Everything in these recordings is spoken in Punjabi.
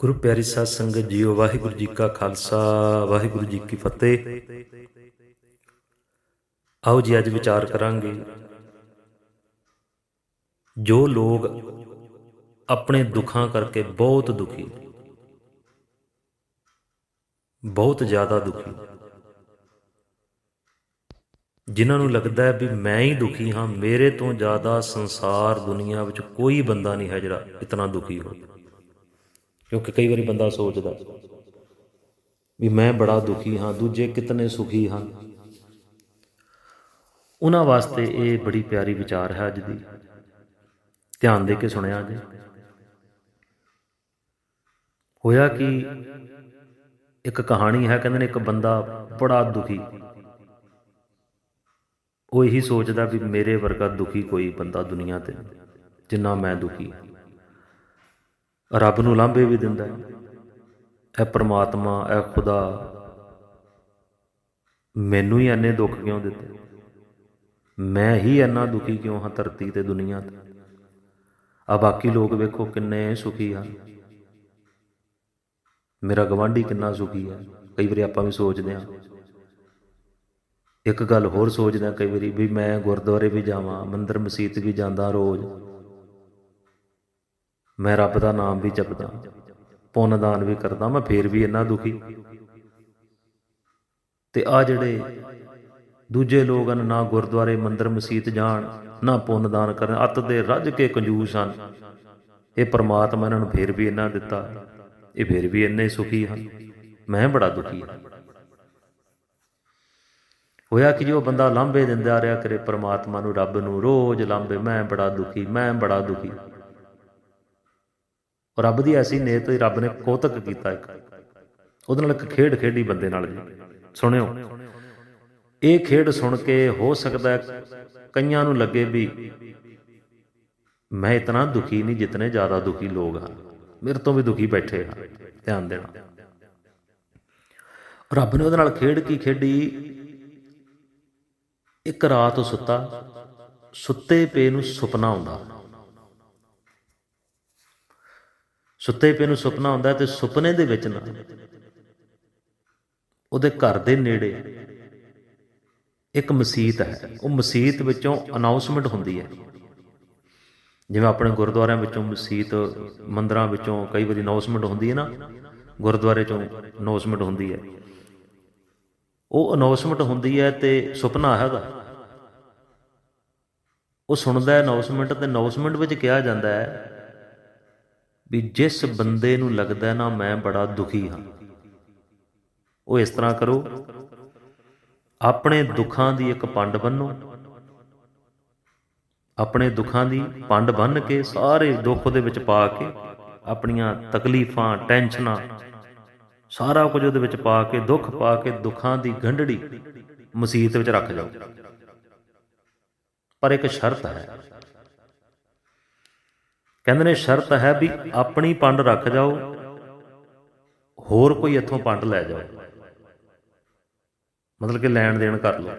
ਗੁਰੂ ਪਿਆਰੀ ਸਾਧ ਸੰਗਤ ਜੀਓ, ਵਾਹਿਗੁਰੂ ਜੀ ਕਾ ਖਾਲਸਾ, ਵਾਹਿਗੁਰੂ ਜੀ ਕੀ ਫਤਿਹ। ਆਓ ਜੀ, ਅੱਜ ਵਿਚਾਰ ਕਰਾਂਗੇ। ਜੋ ਲੋਕ ਆਪਣੇ ਦੁੱਖਾਂ ਕਰਕੇ ਬਹੁਤ ਦੁਖੀ, ਬਹੁਤ ਜ਼ਿਆਦਾ ਦੁਖੀ, ਜਿਨ੍ਹਾਂ ਨੂੰ ਲੱਗਦਾ ਹੈ ਵੀ ਮੈਂ ਹੀ ਦੁਖੀ ਹਾਂ, ਮੇਰੇ ਤੋਂ ਜ਼ਿਆਦਾ ਸੰਸਾਰ ਦੁਨੀਆ ਵਿੱਚ ਕੋਈ ਬੰਦਾ ਨਹੀਂ ਹੈ ਜਿਹੜਾ ਇਤਨਾ ਦੁਖੀ ਹੋਵੇ। ਕਿਉਂਕਿ ਕਈ ਵਾਰੀ ਬੰਦਾ ਸੋਚਦਾ ਵੀ ਮੈਂ ਬੜਾ ਦੁਖੀ ਹਾਂ, ਦੂਜੇ ਕਿਤਨੇ ਸੁਖੀ ਹਨ ਉਹਨਾਂ ਵਾਸਤੇ ਇਹ ਬੜੀ ਪਿਆਰੀ ਵਿਚਾਰ ਹੈ ਅੱਜ ਦੀ। ਧਿਆਨ ਦੇ ਕੇ ਸੁਣਿਆ ਜੀ ਹੋਇਆ ਕਿ? ਇੱਕ ਕਹਾਣੀ ਹੈ, ਕਹਿੰਦੇ ਨੇ ਇੱਕ ਬੰਦਾ ਬੜਾ ਦੁਖੀ। ਉਹ ਇਹੀ ਸੋਚਦਾ ਵੀ ਮੇਰੇ ਵਰਗਾ ਦੁਖੀ ਕੋਈ ਬੰਦਾ ਦੁਨੀਆ ਤੇ, ਜਿੰਨਾ ਮੈਂ ਦੁਖੀ ਹਾਂ। ਰੱਬ ਨੂੰ ਲਾਂਭੇ ਵੀ ਦਿੰਦਾ ਹੈ। ਇਹ ਪ੍ਰਮਾਤਮਾ, ਇਹ ਖੁਦਾ ਮੈਨੂੰ ਹੀ ਇੰਨੇ ਦੁੱਖ ਕਿਉਂ ਦਿੱਤੇ? ਮੈਂ ਹੀ ਇੰਨਾ ਦੁਖੀ ਕਿਉਂ ਹਾਂ ਧਰਤੀ ਤੇ ਦੁਨੀਆ ਤੇ? ਆ ਬਾਕੀ ਲੋਕ ਵੇਖੋ ਕਿੰਨੇ ਸੁਖੀ ਹਨ। ਮੇਰਾ ਗਵਾਂਢੀ ਕਿੰਨਾ ਸੁਖੀ ਹੈ। ਕਈ ਵਾਰੀ ਆਪਾਂ ਵੀ ਸੋਚਦੇ ਹਾਂ। ਇੱਕ ਗੱਲ ਹੋਰ ਸੋਚਦੇ ਹਾਂ ਕਈ ਵਾਰੀ ਵੀ ਮੈਂ ਗੁਰਦੁਆਰੇ ਵੀ ਜਾਵਾਂ, ਮੰਦਰ ਮਸਜਿਦ ਵੀ ਜਾਂਦਾ ਰੋਜ਼। ਮੈਂ ਰੱਬ ਦਾ ਨਾਮ ਵੀ ਜਪਦਾ ਪੁੰਨ ਦਾਨ ਵੀ ਕਰਦਾ, ਮੈਂ ਫੇਰ ਵੀ ਇੰਨਾ ਦੁਖੀ। ਤੇ ਆ ਜਿਹੜੇ ਦੂਜੇ ਲੋਕ ਹਨ, ਨਾ ਗੁਰਦੁਆਰੇ ਮੰਦਰ ਮਸੀਤ ਜਾਣ, ਨਾ ਪੁੰਨ ਦਾਨ ਕਰਨ, ਅੱਤ ਦੇ ਰੱਜ ਕੇ ਕੰਜੂਸ ਹਨ। ਇਹ ਪ੍ਰਮਾਤਮਾ ਇਹਨਾਂ ਨੂੰ ਫੇਰ ਵੀ ਇੰਨਾ ਦਿੱਤਾ, ਇਹ ਫੇਰ ਵੀ ਇੰਨੇ ਸੁਖੀ ਹਨ। ਮੈਂ ਬੜਾ ਦੁਖੀ ਹਾਂ। ਹੋਇਆ ਕਿ ਜੋ ਬੰਦਾ ਲਾਂਭੇ ਦਿੰਦਾ ਰਿਹਾ ਕਰੇ, ਪ੍ਰਮਾਤਮਾ ਨੂੰ ਰੱਬ ਨੂੰ ਰੋਜ਼ ਲਾਂਭੇ, ਮੈਂ ਬੜਾ ਦੁਖੀ, ਮੈਂ ਬੜਾ ਦੁਖੀ। ਰੱਬ ਦੀ ਐਸੀ ਨੇਤ ਹੀ ਰੱਬ ਨੇ ਕੋਤਕ ਕੀਤਾ ਇੱਕ। ਉਹਦੇ ਨਾਲ ਇੱਕ ਖੇਡ ਖੇਡੀ ਬੰਦੇ ਨਾਲ ਜੀ ਸੁਣਿਓ, ਇਹ ਖੇਡ ਸੁਣ ਕੇ ਹੋ ਸਕਦਾ ਕਈਆਂ ਨੂੰ ਲੱਗੇ ਵੀ ਮੈਂ ਇਤਨਾ ਦੁਖੀ ਨਹੀਂ ਜਿਤਨੇ ਜ਼ਿਆਦਾ ਦੁਖੀ ਲੋਕ ਹਨ ਮੇਰੇ ਤੋਂ ਵੀ ਦੁਖੀ ਬੈਠੇ ਹਨ ਧਿਆਨ ਦੇਣਾ। ਰੱਬ ਨੇ ਉਹਦੇ ਨਾਲ ਖੇਡ ਕੀ ਖੇਡੀ? ਇੱਕ ਰਾਤ ਸੁੱਤਾ, ਸੁੱਤੇ ਪਏ ਨੂੰ ਸੁਪਨਾ ਆਉਂਦਾ। ਸੁੱਤੇ ਪਏ ਨੂੰ ਸੁਪਨਾ ਆਉਂਦਾ ਤੇ ਸੁਪਨੇ ਦੇ ਵਿੱਚ ਨਾ ਉਹਦੇ ਘਰ ਦੇ ਨੇੜੇ ਇੱਕ ਮਸਜਿਦ ਹੈ। ਉਹ ਮਸਜਿਦ ਵਿੱਚੋਂ ਅਨਾਉਂਸਮੈਂਟ ਹੁੰਦੀ ਹੈ। ਜਿਵੇਂ ਆਪਣੇ ਗੁਰਦੁਆਰਿਆਂ ਵਿੱਚੋਂ ਮਸਜਿਦ ਮੰਦਰਾਂ ਵਿੱਚੋਂ ਕਈ ਵਾਰੀ ਅਨਾਉਂਸਮੈਂਟ ਹੁੰਦੀ ਹੈ ਨਾ, ਗੁਰਦੁਆਰੇ ਚੋਂ ਅਨਾਉਂਸਮੈਂਟ ਹੁੰਦੀ ਹੈ। ਉਹ ਅਨਾਉਂਸਮੈਂਟ ਹੁੰਦੀ ਹੈ ਤੇ ਸੁਪਨਾ ਹੈਗਾ। ਉਹ ਸੁਣਦਾ ਹੈ ਅਨਾਉਂਸਮੈਂਟ ਤੇ ਅਨਾਉਂਸਮੈਂਟ ਵਿੱਚ ਕਿਹਾ ਜਾਂਦਾ ਹੈ ਵੀ ਜਿਸ ਬੰਦੇ ਨੂੰ ਲੱਗਦਾ ਨਾ ਮੈਂ ਬੜਾ ਦੁਖੀ ਹਾਂ। ਉਹ ਇਸ ਤਰ੍ਹਾਂ ਕਰੋ, ਆਪਣੇ ਦੁੱਖਾਂ ਦੀ ਇੱਕ ਪੰਡ ਬੰਨੋ। ਆਪਣੇ ਦੁੱਖਾਂ ਦੀ ਪੰਡ ਬੰਨ ਕੇ ਸਾਰੇ ਦੁੱਖ ਉਹਦੇ ਵਿੱਚ ਪਾ ਕੇ ਆਪਣੀਆਂ ਤਕਲੀਫਾਂ, ਟੈਨਸ਼ਨਾਂ, ਸਾਰਾ ਕੁਝ ਉਹਦੇ ਵਿੱਚ ਪਾ ਕੇ, ਦੁੱਖ ਪਾ ਕੇ, ਦੁੱਖਾਂ ਦੀ ਗੰਢੜੀ ਮਸੀਤ ਵਿੱਚ ਰੱਖ ਜਾਓ। ਪਰ ਇੱਕ ਸ਼ਰਤ ਹੈ ਕਹਿੰਦੇ ਨੇ ਸ਼ਰਤ ਹੈ ਵੀ ਆਪਣੀ ਪੰਡ ਰੱਖ ਜਾਓ, ਹੋਰ ਕੋਈ ਇੱਥੋਂ ਪੰਡ ਲੈ ਜਾਓ। ਮਤਲਬ ਕਿ ਲੈਣ ਦੇਣ ਕਰ ਲਓ।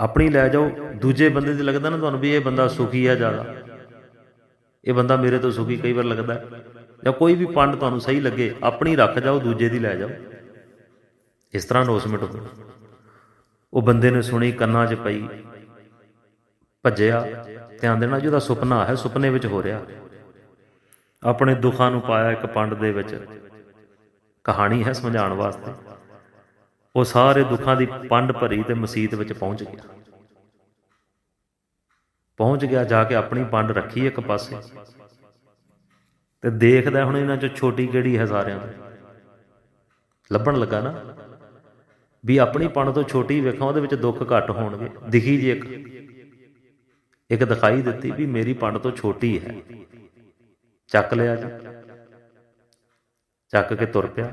ਆਪਣੀ ਲੈ ਜਾਓ, ਦੂਜੇ ਬੰਦੇ ਦੀ ਲੱਗਦਾ ਨਾ ਤੁਹਾਨੂੰ ਵੀ ਇਹ ਬੰਦਾ ਸੁਖੀ ਹੈ ਜ਼ਿਆਦਾ। ਇਹ ਬੰਦਾ ਮੇਰੇ ਤੋਂ ਸੁਖੀ ਕਈ ਵਾਰ ਲੱਗਦਾ। ਜਾਂ ਕੋਈ ਵੀ ਪੰਡ ਤੁਹਾਨੂੰ ਸਹੀ ਲੱਗੇ, ਆਪਣੀ ਰੱਖ ਜਾਓ, ਦੂਜੇ ਦੀ ਲੈ ਜਾਓ। ਇਸ ਤਰ੍ਹਾਂ ਨੋਸਮਿਟ ਹੋ। ਉਹ ਬੰਦੇ ਨੇ ਸੁਣੀ, ਕੰਨਾਂ 'ਚ ਪਈ, ਭੱਜਿਆ। ਧਿਆਨ ਦੇਣਾ ਜੀ ਉਹਦਾ ਸੁਪਨਾ ਹੈ, ਸੁਪਨੇ ਵਿੱਚ ਹੋ ਰਿਹਾ। ਆਪਣੇ ਦੁੱਖਾਂ ਨੂੰ ਪਾਇਆ ਇੱਕ ਪੰਡ ਦੇ ਵਿੱਚ। ਕਹਾਣੀ ਹੈ ਸਮਝਾਉਣ ਵਾਸਤੇ। ਉਹ ਸਾਰੇ ਦੁੱਖਾਂ ਦੀ ਪੰਡ ਭਰੀ ਤੇ ਮਸਜਿਦ ਵਿੱਚ ਪਹੁੰਚ ਗਿਆ। ਪਹੁੰਚ ਗਿਆ, ਜਾ ਕੇ ਆਪਣੀ ਪੰਡ ਰੱਖੀ ਇੱਕ ਪਾਸੇ। ਤੇ ਦੇਖਦਾ ਹੁਣ ਇਹਨਾਂ ਚੋਂ ਛੋਟੀ ਕਿਹੜੀ ਹੈ ਸਾਰਿਆਂ ਤੋਂ ਲੱਭਣ ਲੱਗਾ ਨਾ। ਵੀ ਆਪਣੀ ਪੰਡ ਤੋਂ ਛੋਟੀ ਵੇਖਾਂ, ਉਹਦੇ ਵਿੱਚ ਦੁੱਖ ਘੱਟ ਹੋਣਗੇ। ਦਿਖੀ ਜੀ ਇੱਕ। ਇੱਕ ਦਿਖਾਈ ਦਿੱਤੀ ਵੀ ਮੇਰੀ ਪੰਡ ਤੋਂ ਛੋਟੀ ਹੈ। ਚੱਕ ਲਿਆ ਜੀ। ਚੱਕ ਕੇ ਤੁਰ ਪਿਆ।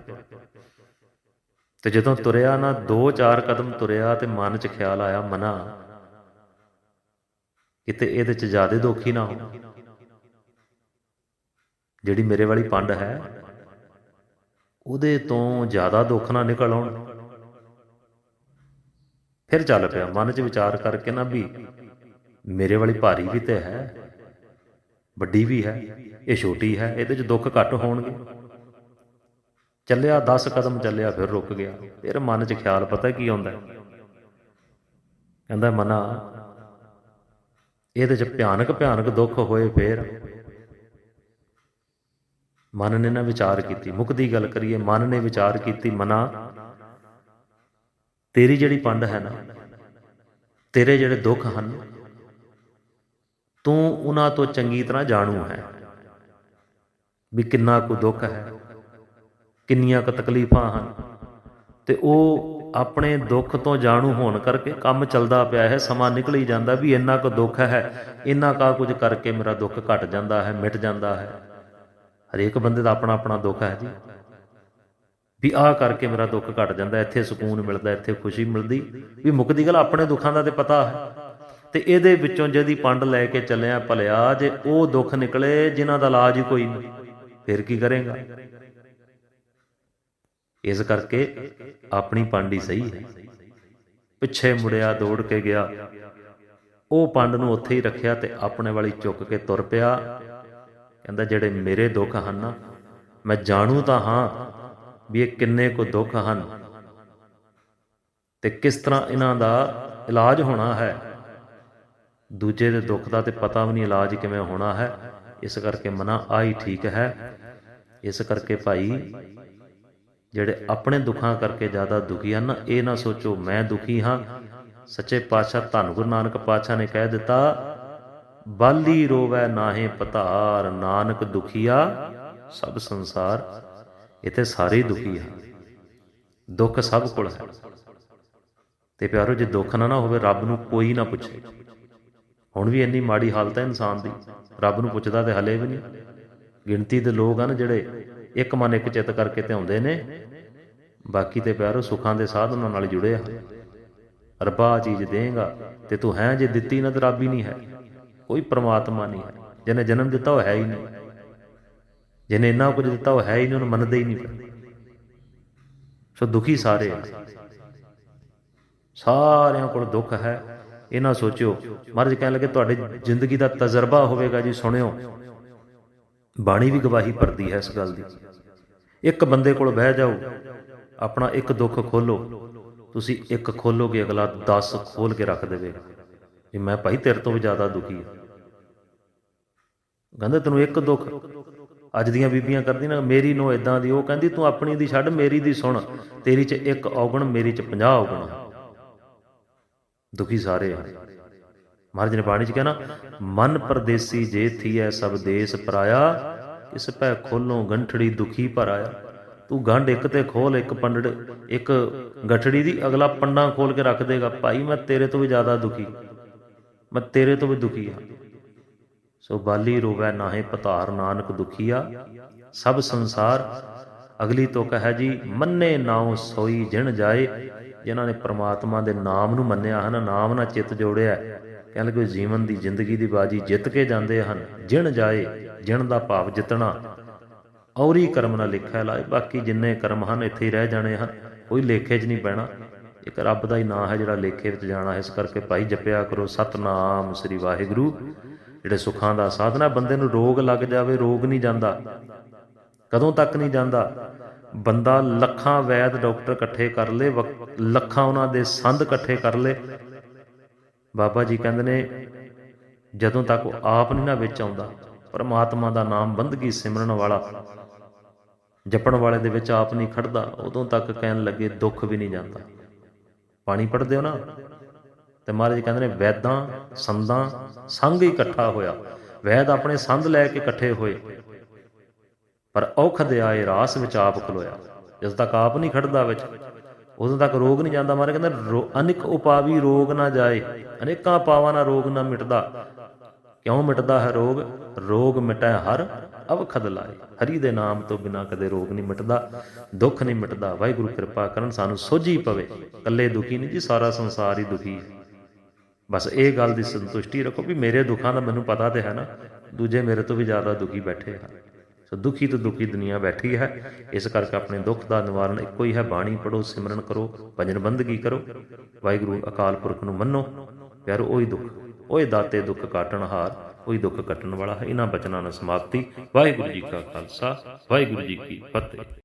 ਤੇ ਜਦੋਂ ਤੁਰਿਆ ਨਾ 2-4 ਕਦਮ ਤੁਰਿਆ ਤੇ ਮਨ 'ਚ ਖਿਆਲ ਆਇਆ, ਮਨਾ ਕਿਤੇ ਇਹਦੇ 'ਚ ਜ਼ਿਆਦਾ ਦੁਖੀ ਨਾ ਹੋ ਜਿਹੜੀ ਮੇਰੇ ਵਾਲੀ ਪੰਡ ਹੈ, ਉਹਦੇ ਤੋਂ ਜ਼ਿਆਦਾ ਦੁੱਖ ਨਾ ਨਿਕਲ ਆਉਣ। ਫਿਰ ਚੱਲ ਪਿਆ, ਮਨ 'ਚ ਵਿਚਾਰ ਕਰਕੇ ਨਾ ਵੀ ਮੇਰੇ ਵਾਲੀ ਭਾਰੀ ਵੀ ਤੇ ਹੈ, ਵੱਡੀ ਵੀ ਹੈ, ਇਹ ਛੋਟੀ ਹੈ, ਇਹਦੇ 'ਚ ਦੁੱਖ ਘੱਟ ਹੋਣਗੇ। ਚੱਲਿਆ 10 ਕਦਮ ਚੱਲਿਆ, ਫਿਰ ਰੁਕ ਗਿਆ। ਫਿਰ ਮਨ 'ਚ ਖਿਆਲ ਪਤਾ ਕੀ ਆਉਂਦਾ? ਕਹਿੰਦਾ, ਮਨਾ, ਇਹਦੇ 'ਚ ਭਿਆਨਕ ਭਿਆਨਕ ਦੁੱਖ ਹੋਏ ਫਿਰ। ਮਨ ਨੇ ਨਾ ਵਿਚਾਰ ਕੀਤੀ। ਮੁੱਖ ਦੀ ਗੱਲ ਕਰੀਏ, ਮਨ ਨੇ ਵਿਚਾਰ ਕੀਤੀ, ਮਨਾ, ਤੇਰੀ ਜਿਹੜੀ ਪੰਡ ਹੈ ਨਾ, ਤੇਰੇ ਜਿਹੜੇ ਦੁੱਖ ਹਨ ਤੂੰ ਉਹਨਾਂ ਤੋਂ ਚੰਗੀ ਤਰ੍ਹਾਂ ਜਾਣੂ ਹੈ ਵੀ ਕਿੰਨਾ ਕੁ ਦੁੱਖ ਹੈ, ਕਿੰਨੀਆਂ ਕੁ ਤਕਲੀਫਾਂ ਹਨ ਤੇ ਉਹ ਆਪਣੇ ਦੁੱਖ ਤੋਂ ਜਾਣੂ ਹੋਣ ਕਰਕੇ ਕੰਮ ਚੱਲਦਾ ਪਿਆ ਹੈ, ਸਮਾਂ ਨਿਕਲ ਹੀ ਜਾਂਦਾ ਵੀ ਇੰਨਾ ਕੁ ਦੁੱਖ ਹੈ, ਇੰਨਾ ਕਾ ਕੁਝ ਕਰਕੇ ਮੇਰਾ ਦੁੱਖ ਘਟ ਜਾਂਦਾ ਹੈ, ਮਿਟ ਜਾਂਦਾ ਹੈ। ਹਰੇਕ ਬੰਦੇ ਦਾ ਆਪਣਾ ਆਪਣਾ ਦੁੱਖ ਹੈ ਜੀ। ਵੀ ਆਹ ਕਰਕੇ ਮੇਰਾ ਦੁੱਖ ਘਟ ਜਾਂਦਾ, ਇੱਥੇ ਸਕੂਨ ਮਿਲਦਾ, ਇੱਥੇ ਖੁਸ਼ੀ ਮਿਲਦੀ, ਵੀ ਮੁੱਕਦੀ ਗੱਲ ਆਪਣੇ ਦੁੱਖਾਂ ਦਾ ਤੇ ਪਤਾ ਹੈ। ਤੇ ਇਹਦੇ ਵਿੱਚੋਂ ਜਿਹਦੀ ਪੰਡ ਲੈ ਕੇ ਚੱਲਿਆ, ਭਲਿਆ, ਜੇ ਉਹ ਦੁੱਖ ਨਿਕਲੇ, ਜਿਨ੍ਹਾਂ ਦਾ ਇਲਾਜ ਹੀ ਕੋਈ ਨਹੀਂ, ਫਿਰ ਕੀ ਕਰੇਗਾ? ਇਸ ਕਰਕੇ ਆਪਣੀ ਪੰਡ ਹੀ ਸਹੀ ਹੈ। ਪਿੱਛੇ ਮੁੜਿਆ ਦੌੜ ਕੇ ਗਿਆ। ਉਹ ਪੰਡ ਨੂੰ ਉੱਥੇ ਹੀ ਰੱਖਿਆ ਤੇ ਆਪਣੇ ਵਾਲੀ ਚੁੱਕ ਕੇ ਤੁਰ ਪਿਆ। ਕਹਿੰਦਾ, ਜਿਹੜੇ ਮੇਰੇ ਦੁੱਖ ਹਨ ਨਾ, ਮੈਂ ਜਾਣੂ ਤਾਂ ਹਾਂ ਵੀ ਇਹ ਕਿੰਨੇ ਕੋ ਦੁੱਖ ਹਨ ਤੇ ਕਿਸ ਤਰ੍ਹਾਂ ਇਹਨਾਂ ਦਾ ਇਲਾਜ ਹੋਣਾ ਹੈ। ਦੂਜੇ ਦੇ ਦੁੱਖ ਦਾ ਤੇ ਪਤਾ ਵੀ ਨਹੀਂ ਇਲਾਜ ਕਿਵੇਂ ਹੋਣਾ ਹੈ। ਇਸ ਕਰਕੇ ਮਨਾ ਆਈ ਠੀਕ ਹੈ। ਇਸ ਕਰਕੇ ਭਾਈ, ਜਿਹੜੇ ਆਪਣੇ ਦੁੱਖਾਂ ਕਰਕੇ ਜ਼ਿਆਦਾ ਦੁਖੀ ਹਨ, ਇਹ ਨਾ ਸੋਚੋ, ਮੈਂ ਦੁਖੀ ਹਾਂ। ਸੱਚੇ ਪਾਤਸ਼ਾਹ ਧੰਨ ਗੁਰੂ ਨਾਨਕ ਪਾਤਸ਼ਾਹ ਨੇ ਕਹਿ ਦਿੱਤਾ, ਬਾਲੀ ਰੋਵੈ ਨਾਹੇ ਪਤਾਰ ਨਾਨਕ ਦੁਖੀਆ ਸਭ ਸੰਸਾਰ। ਇਥੇ ਸਾਰੇ ਦੁਖੀ ਹਨ। ਦੁੱਖ ਸਭ ਕੋਲ ਹੈ। ਤੇ ਪਿਆਰੋ, ਜੇ ਦੁੱਖ ਨਾ ਨਾ ਹੋਵੇ, ਰੱਬ ਨੂੰ ਕੋਈ ਨਾ ਪੁੱਛੇ। ਹੁਣ ਵੀ ਇੰਨੀ ਮਾੜੀ ਹਾਲਤ ਹੈ ਇਨਸਾਨ ਦੀ। ਰੱਬ ਨੂੰ ਪੁੱਛਦਾ ਤੇ ਹਲੇ ਵੀ ਨਹੀਂ। ਗਿਣਤੀ ਦੇ ਲੋਕ ਹਨ ਜਿਹੜੇ ਇੱਕ ਮਨ ਇੱਕ ਚਿੱਤ ਕਰਕੇ ਤੇ ਆਉਂਦੇ ਨੇ। ਬਾਕੀ ਤੇ ਪਿਆਰੋ, ਸੁੱਖਾਂ ਦੇ ਸਾਧਨਾਂ ਨਾਲ ਜੁੜੇ ਆ। ਰੱਬਾ ਚੀਜ਼ ਦੇਗਾ ਤੇ ਤੂੰ ਹੈ ਜੇ ਦਿੱਤੀ ਨਾ ਤੇ ਰੱਬ ਹੀ ਨਹੀਂ ਹੈ। ਕੋਈ ਪ੍ਰਮਾਤਮਾ ਨਹੀਂ ਹੈ। ਜਿਹਨੇ ਜਨਮ ਦਿੱਤਾ ਉਹ ਹੈ ਹੀ ਨਹੀਂ। ਜਿਹਨੇ ਇੰਨਾ ਕੁਝ ਦਿੱਤਾ ਉਹ ਹੈ ਹੀ ਨਹੀਂ, ਉਹਨੂੰ ਮੰਨਦੇ ਹੀ ਨਹੀਂ ਸੋ ਦੁਖੀ ਸਾਰੇ ਆ। ਸਾਰਿਆਂ ਕੋਲ ਦੁੱਖ ਹੈ। ਇਹ ਨਾ ਸੋਚਿਓ। ਮਹਾਰਾਜ ਕਹਿਣ ਲੱਗੇ, ਤੁਹਾਡੇ ਜ਼ਿੰਦਗੀ ਦਾ ਤਜਰਬਾ ਹੋਵੇਗਾ ਜੀ, ਸੁਣਿਓ। ਬਾਣੀ ਵੀ ਗਵਾਹੀ ਭਰਦੀ ਹੈ ਇਸ ਗੱਲ ਦੀ। ਇੱਕ ਬੰਦੇ ਕੋਲ ਬਹਿ ਜਾਓ, ਆਪਣਾ ਇੱਕ ਦੁੱਖ ਖੋਲੋ। ਤੁਸੀਂ ਇੱਕ ਖੋਲੋਗੇ, ਅਗਲਾ 10 ਖੋਲ ਕੇ ਰੱਖ ਦੇਵੇਗਾ। ਵੀ ਮੈਂ ਭਾਈ, ਤੇਰੇ ਤੋਂ ਵੀ ਜ਼ਿਆਦਾ ਦੁਖੀ ਹਾਂ। ਕਹਿੰਦੇ, ਤੈਨੂੰ ਇੱਕ ਦੁੱਖ ਅੱਜ ਦੀਆਂ ਬੀਬੀਆਂ ਕਰਦੀ ਨਾ, ਮੇਰੀ ਨੋ ਇਦਾਂ ਦੀ, ਉਹ ਕਹਿੰਦੀ, ਤੂੰ ਆਪਣੀ ਦੀ ਛੱਡ, ਮੇਰੀ ਦੀ ਸੁਣ। ਤੇਰੀ 'ਚ ਇੱਕ ਔਗਣ, ਮੇਰੀ 'ਚ 50 ਔਗਣ। ਦੁਖੀ ਸਾਰੇ ਮਹਾਰਾਜ ਨੇ ਬਾਣੀ 'ਚ ਕਹਿਣਾ ਮਨ ਪਰਦੇਸੀ ਜੇ ਥੀਐ ਸਭ ਦੇਸ ਪਰਾਇਆ, ਇਸ ਪੈ ਖੋਲੋਂ ਗੰਠੜੀ ਦੁਖੀ ਭਰਾਇਆ। ਤੂੰ ਗੰਢ ਇੱਕ ਤੇ ਖੋਲ, ਇੱਕ ਪੰਡੜ, ਇੱਕ ਗਠੜੀ ਦੀ, ਅਗਲਾ ਪੰਡਾ ਖੋਲ ਕੇ ਰੱਖ ਦੇਗਾ। ਭਾਈ, ਮੈਂ ਤੇਰੇ ਤੋਂ ਵੀ ਜ਼ਿਆਦਾ ਦੁਖੀ। ਮੈਂ ਤੇਰੇ ਤੋਂ ਵੀ ਦੁਖੀ ਹਾਂ ਸੋ ਬਾਲੀ ਰੋਵੈ ਨਾਹੇ ਪਤਾਰ ਨਾਨਕ ਦੁਖੀਆ। ਸਭ ਸੰਸਾਰ ਅਗਲੀ ਤੁਕ ਹੈ ਜੀ, ਮੰਨੇ ਨਾਉ ਸੋਈ ਜਿਣ ਜਾਏ। ਜਿਨ੍ਹਾਂ ਨੇ ਪ੍ਰਮਾਤਮਾ ਦੇ ਨਾਮ ਨੂੰ ਮੰਨਿਆ ਹਨ, ਨਾਮ ਨਾਲ ਚਿੱਤ ਜੋੜਿਆ ਕਹਿਣ ਲੱਗੇ ਜੀਵਨ ਦੀ ਜ਼ਿੰਦਗੀ ਦੀ ਬਾਜੀ ਜਿੱਤ ਕੇ ਜਾਂਦੇ ਹਨ, ਜਿਣ ਜਾਏ, ਜਿਣ ਦਾ ਭਾਵ ਜਿੱਤਣਾ। ਔਰੀ ਕਰਮ ਨਾਲ ਲਿਖਿਆ ਲਾਏ, ਬਾਕੀ ਜਿੰਨੇ ਕਰਮ ਹਨ, ਇੱਥੇ ਹੀ ਰਹਿ ਜਾਣੇ ਹਨ, ਕੋਈ ਲੇਖੇ 'ਚ ਨਹੀਂ ਪੈਣਾ ਇੱਕ ਰੱਬ ਦਾ ਹੀ ਨਾਮ ਹੈ ਜਿਹੜਾ ਲੇਖੇ ਵਿੱਚ ਜਾਣਾ, ਇਸ ਕਰਕੇ ਭਾਈ ਜਪਿਆ ਕਰੋ, ਸਤਨਾਮ ਸ੍ਰੀ ਵਾਹਿਗੁਰੂ। ਜਿਹੜੇ ਸੁੱਖਾਂ ਦਾ ਸਾਧਨਾ ਬੰਦੇ ਨੂੰ ਰੋਗ ਲੱਗ ਜਾਵੇ, ਰੋਗ ਨਹੀਂ ਜਾਂਦਾ। ਕਦੋਂ ਤੱਕ ਨਹੀਂ ਜਾਂਦਾ? ਬੰਦਾ ਲੱਖਾਂ ਵੈਦ ਡਾਕਟਰ ਇਕੱਠੇ ਕਰ ਲੇ ਲੱਖਾਂ ਉਹਨਾਂ ਦੇ ਸੰਦ ਇਕੱਠੇ ਕਰ ਲੇ। ਬਾਬਾ ਜੀ ਕਹਿੰਦੇ ਨੇ, ਜਦੋਂ ਤੱਕ ਉਹ ਆਪ ਨਹੀਂ ਨਾ ਵਿੱਚ ਆਉਂਦਾ, ਪਰਮਾਤਮਾ ਦਾ ਨਾਮ ਬੰਦਗੀ ਸਿਮਰਨ ਵਾਲਾ, ਜਪਣ ਵਾਲੇ ਦੇ ਵਿੱਚ ਆਪ ਨਹੀਂ ਖੜਦਾ, ਉਦੋਂ ਤੱਕ ਕਹਿਣ ਲੱਗੇ ਦੁੱਖ ਵੀ ਨਹੀਂ ਜਾਂਦਾ। ਪਾਣੀ ਪੜਦੇ ਹੋ ਨਾ? ਤੇ ਮਹਾਰਾਜ ਕਹਿੰਦੇ ਨੇ, ਵੈਦਾਂ, ਸੰਦਾਂ ਸੰਗ ਹੀ ਇਕੱਠਾ ਹੋਇਆ। ਵੈਦ ਆਪਣੇ ਸੰਦ ਲੈ ਕੇ ਇਕੱਠੇ ਹੋਏ। ਪਰ ਔਖ ਦੇ ਆਏ ਰਾਸ ਵਿੱਚ ਆਪ ਖਲੋਇਆ। ਜਦ ਤੱਕ ਆਪ ਨਹੀਂ ਖੜਦਾ ਵਿੱਚ ਉਦੋਂ ਤੱਕ ਰੋਗ ਨਹੀਂ ਜਾਂਦਾ। ਮਾਰੇ ਕਹਿੰਦਾ, ਰੋ- ਉਪਾਵੀ ਰੋਗ ਨਾ ਜਾਏ, ਅਨੇਕਾਂ ਪਾਵਾਂ ਨਾਲ ਰੋਗ ਨਾ ਮਿਟਦਾ। ਕਿਉਂ ਮਿਟਦਾ ਹੈ ਰੋਗ? ਰੋਗ ਮਿਟੈ ਹਰ ਅਵਖਦ ਲਾਏ। ਹਰੀ ਦੇ ਨਾਮ ਤੋਂ ਬਿਨਾ ਕਦੇ ਰੋਗ ਨਹੀਂ ਮਿਟਦਾ, ਦੁੱਖ ਨਹੀਂ ਮਿਟਦਾ। ਵਾਹਿਗੁਰੂ ਕਿਰਪਾ ਕਰਨ ਸਾਨੂੰ ਸੋਝੀ ਪਵੇ। ਇਕੱਲੇ ਦੁਖੀ ਨਹੀਂ ਜੀ, ਸਾਰਾ ਸੰਸਾਰ ਹੀ ਦੁਖੀ ਹੈ। ਬਸ ਇਹ ਗੱਲ ਦੀ ਸੰਤੁਸ਼ਟੀ ਰੱਖੋ ਵੀ ਮੇਰੇ ਦੁੱਖਾਂ ਦਾ ਮੈਨੂੰ ਪਤਾ ਤੇ ਹੈ ਨਾ, ਦੂਜੇ ਮੇਰੇ ਤੋਂ ਵੀ ਜ਼ਿਆਦਾ ਦੁਖੀ ਬੈਠੇ ਹਨ। ਸੋ ਦੁਖੀ ਤੋਂ ਦੁਖੀ ਦੁਨੀਆ ਬੈਠੀ ਹੈ। ਇਸ ਕਰਕੇ ਆਪਣੇ ਦੁੱਖ ਦਾ ਨਿਵਾਰਨ ਇੱਕੋ ਹੀ ਹੈ। ਬਾਣੀ ਪੜੋ ਸਿਮਰਨ ਕਰੋ, ਭਜਨ ਬੰਦਗੀ ਕਰੋ। ਵਾਹਿਗੁਰੂ ਅਕਾਲ ਪੁਰਖ ਨੂੰ ਮੰਨੋ। ਪਿਆਰੋ, ਉਹੀ ਦੁੱਖ, ਉਹੀ ਦਾਤੇ ਦੁੱਖ ਕਾਟਣ ਹਾਰ, ਉਹੀ ਦੁੱਖ ਕੱਟਣ ਵਾਲਾ ਹੈ। ਇਹਨਾਂ ਬਚਨਾਂ ਨਾਲ ਸਮਾਪਤੀ। ਵਾਹਿਗੁਰੂ ਜੀ ਕਾ ਖਾਲਸਾ, ਵਾਹਿਗੁਰੂ ਜੀ ਕੀ ਫਤਿਹ।